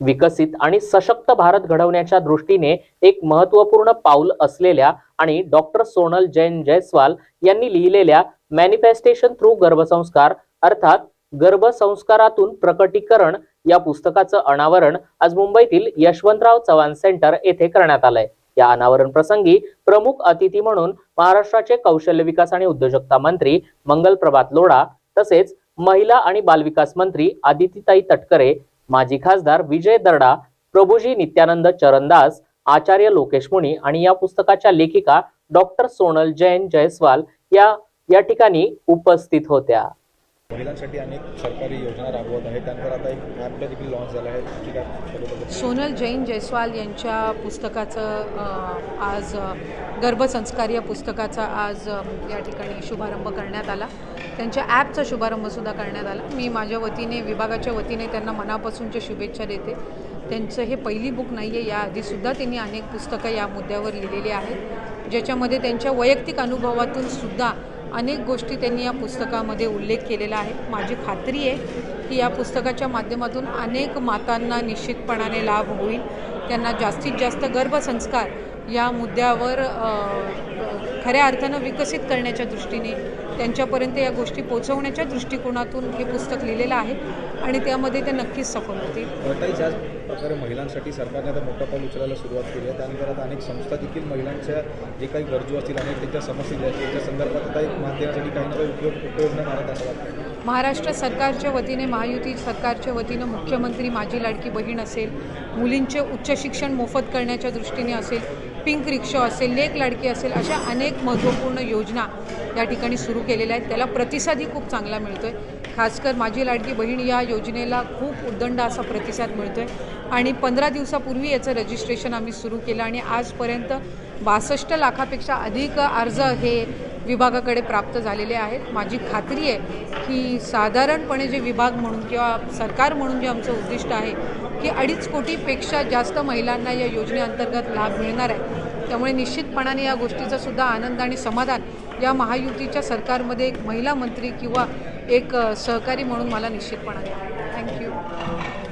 विकसित आणि सशक्त भारत घडवण्याच्या दृष्टीने एक महत्त्वपूर्ण पाऊल असलेल्या आणि डॉक्टर सोनल जैन जयस्वाल यांनी लिहिलेल्या मॅनिफेस्टेशन थ्रू गर्भसंस्कार अर्थात गर्भसंस्कारातून प्रकटीकरण या पुस्तकाचं अनावरण आज मुंबईतील यशवंतराव चव्हाण सेंटर येथे करण्यात आलंय. या अनावरण प्रसंगी प्रमुख अतिथी म्हणून महाराष्ट्राचे कौशल्य विकास आणि उद्योजकता मंत्री मंगल प्रभात लोढा तसेच महिला आणि बालविकास मंत्री आदितीताई तटकरे माजी खासदार विजय दर्डा प्रभुजी नित्यानंद चरणदास आचार्य लोकेश मुनी आणि या पुस्तकाच्या लेखिका डॉक्टर सोनल जैन जयस्वाल या या ठिकाणी उपस्थित होत्या. महिलांसाठी अनेक सरकारी योजना राबवत आहे त्यानंतर आता एक ॲप देखील लॉन्च झाला आहे. सोनल जैन जयस्वाल यांच्या पुस्तकाचं आज गर्भसंस्कार या पुस्तकाचा आज या ठिकाणी शुभारंभ करण्यात आला. त्यांच्या ॲपचा शुभारंभसुद्धा करण्यात आला. मी माझ्या वतीने विभागाच्या वतीने त्यांना मनापासूनच्या शुभेच्छा देते. त्यांचं हे पहिली बुक नाही आहे याआधीसुद्धा त्यांनी अनेक पुस्तकं या मुद्द्यावर लिहिलेली आहेत. ज्याच्यामध्ये त्यांच्या वैयक्तिक अनुभवातून सुद्धा अनेक गोष्टी त्यांनी या पुस्तकामध्ये उल्लेख केलेला आहे. माझी खात्री आहे की या पुस्तकाच्या माध्यमातून अनेक मातांना निश्चितपणाने लाभ होईल. त्यांना जास्तीत जास्त गर्भसंस्कार या मुद्द्यावर खऱ्या अर्थानं विकसित करण्याच्या दृष्टीने त्यांच्यापर्यंत या गोष्टी पोचवण्याच्या दृष्टिकोनातून हे पुस्तक लिहिलेलं आहे आणि त्यामध्ये ते नक्कीच सफल होतील. ज्याच प्रकारे महिलांसाठी सरकारने आता मोठा पाऊल उचलायला सुरुवात केली आहे त्यानंतर आता अनेक संस्था देखील महिलांच्या जे काही गरजू असतील अनेक त्यांच्या समस्या आहेत त्याच्या संदर्भात आता एक माध्यमासाठी काही ना काही उपयोग उपयोग न मारत असं वाटतं. महाराष्ट्र सरकारच्या वतीने महायुती सरकारच्या वतीनं मुख्यमंत्री माझी लाडकी बहीण असेल मुलींचे उच्च शिक्षण मोफत करण्याच्या दृष्टीने असेल पिंक रिक्षा असेल लेक लाडकी असेल अशा अनेक महत्त्वपूर्ण योजना या ठिकाणी सुरू केलेल्या आहेत. त्याला प्रतिसादही खूप चांगला मिळतो आहे खासकर माझी लाडकी बहीण या योजनेला खूप उद्दंड असा प्रतिसाद मिळतो आहे आणि पंधरा दिवसापूर्वी याचं रजिस्ट्रेशन आम्ही सुरू केलं आणि आजपर्यंत बासष्ट लाखापेक्षा अधिक अर्ज हे विभागाकडे प्राप्त झालेले आहेत. माझी खात्री आहे की साधारणपणे जे विभाग म्हणून किंवा सरकार म्हणून जे आमचं उद्दिष्ट आहे की अडीच कोटीपेक्षा जास्त महिलांना या योजनेअंतर्गत लाभ मिळणार आहे. त्यामुळे निश्चितपणाने या गोष्टीचा सुद्धा आनंद आणि समाधान या महायुतीच्या सरकारमध्ये एक महिला मंत्री किंवा एक सहकारी म्हणून मला निश्चितपणाने थँक्यू